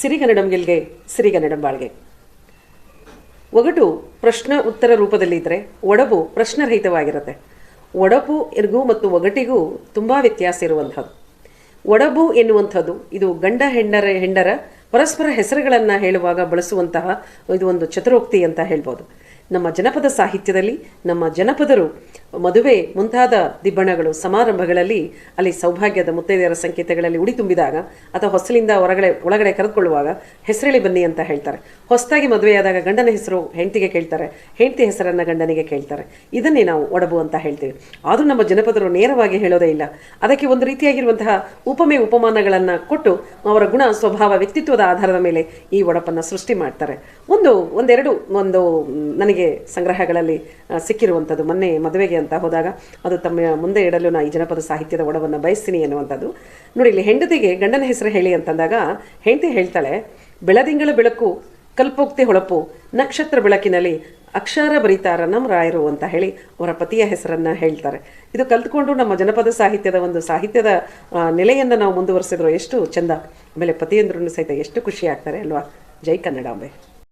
ಸಿರಿಗನ್ನಡಂ ಗೆಲ್ಗೆ ಸಿರಿಗನ್ನಡಂ ಬಾಳ್ಗೆ ಒಗಟು ಪ್ರಶ್ನ ಉತ್ತರ ರೂಪದಲ್ಲಿ ಇದ್ದರೆ ಒಡಬು ಪ್ರಶ್ನರಹಿತವಾಗಿರುತ್ತೆ. ಒಡಪು ಎರ್ಗೂ ಮತ್ತು ಒಗಟಿಗೂ ತುಂಬ ವ್ಯತ್ಯಾಸ ಇರುವಂಥದ್ದು. ಒಡಬು ಎನ್ನುವಂಥದ್ದು ಇದು ಗಂಡ ಹೆಂಡರ ಹೆಂಡರ ಪರಸ್ಪರ ಹೆಸರುಗಳನ್ನು ಹೇಳುವಾಗ ಬಳಸುವಂತಹ ಇದು ಒಂದು ಚತುರೋಕ್ತಿ ಅಂತ ಹೇಳ್ಬೋದು. ನಮ್ಮ ಜನಪದ ಸಾಹಿತ್ಯದಲ್ಲಿ ನಮ್ಮ ಜನಪದರು ಮದುವೆ ಮುಂತಾದ ದಿಬ್ಬಣಗಳು ಸಮಾರಂಭಗಳಲ್ಲಿ ಅಲ್ಲಿ ಸೌಭಾಗ್ಯದ ಮುತ್ತೈದೆಯರ ಸಂಕೇತಗಳಲ್ಲಿ ಉಡಿ ತುಂಬಿದಾಗ ಅಥವಾ ಹೊಸಲಿಂದ ಹೊರಗಡೆ, ಒಳಗಡೆ ಕರೆದುಕೊಳ್ಳುವಾಗ ಹೆಸರೇಳಿ ಬನ್ನಿ ಅಂತ ಹೇಳ್ತಾರೆ. ಹೊಸದಾಗಿ ಮದುವೆಯಾದಾಗ ಗಂಡನ ಹೆಸರು ಹೆಂಡತಿಗೆ ಕೇಳ್ತಾರೆ, ಹೆಂಡತಿ ಹೆಸರನ್ನು ಗಂಡನಿಗೆ ಕೇಳ್ತಾರೆ. ಇದನ್ನೇ ನಾವು ಒಡಬು ಅಂತ ಹೇಳ್ತೀವಿ. ಆದರೂ ನಮ್ಮ ಜನಪದರು ನೇರವಾಗಿ ಹೇಳೋದೇ ಇಲ್ಲ. ಅದಕ್ಕೆ ಒಂದು ರೀತಿಯಾಗಿರುವಂತಹ ಉಪಮೆ ಉಪಮಾನಗಳನ್ನು ಕೊಟ್ಟು ಅವರ ಗುಣ, ಸ್ವಭಾವ, ವ್ಯಕ್ತಿತ್ವದ ಆಧಾರದ ಮೇಲೆ ಈ ಒಡಪನ್ನು ಸೃಷ್ಟಿ ಮಾಡ್ತಾರೆ. ಒಂದು, ಒಂದೆರಡು, ಒಂದು ನನಗೆ ಸಂಗ್ರಹಗಳಲ್ಲಿ ಸಿಕ್ಕಿರುವಂಥದ್ದು ಮೊನ್ನೆ ಮದುವೆಗೆ ಅಂತ ಹೋದಾಗ ಅದು ತಮ್ಮ ಮುಂದೆ ಇಡಲು ನಾ ಈ ಜನಪದ ಸಾಹಿತ್ಯದ ಒಡವನ್ನು ಬಯಸ್ತೀನಿ ಅನ್ನುವಂಥದ್ದು ನೋಡಿ, ಇಲ್ಲಿ ಹೆಂಡತಿಗೆ ಗಂಡನ ಹೆಸರು ಹೇಳಿ ಅಂತಂದಾಗ, ಹೆಂಡತಿ ಹೇಳ್ತಾಳೆ, ಬೆಳದಿಂಗಳ ಬೆಳಕು, ಕಲ್ಪೋಕ್ತಿ ಹೊಳಪು, ನಕ್ಷತ್ರ ಬೆಳಕಿನಲ್ಲಿ ಅಕ್ಷರ ಬರೀತಾರ ನಮ್ಮ ರಾಯರು ಅಂತ ಹೇಳಿ ಅವರ ಪತಿಯ ಹೆಸರನ್ನ ಹೇಳ್ತಾರೆ. ಇದು ಕಲ್ತ್ಕೊಂಡು ನಮ್ಮ ಜನಪದ ಸಾಹಿತ್ಯದ ಒಂದು ಸಾಹಿತ್ಯದ ನೆಲೆಯನ್ನು ನಾವು ಮುಂದುವರಿಸಿದ್ರು ಎಷ್ಟು ಚಂದ. ಆಮೇಲೆ ಪತಿಯಂದ್ರೂ ಸಹಿತ ಎಷ್ಟು ಖುಷಿ ಆಗ್ತಾರೆ ಅಲ್ವಾ? ಜೈ ಕನ್ನಡಾಂಬೆ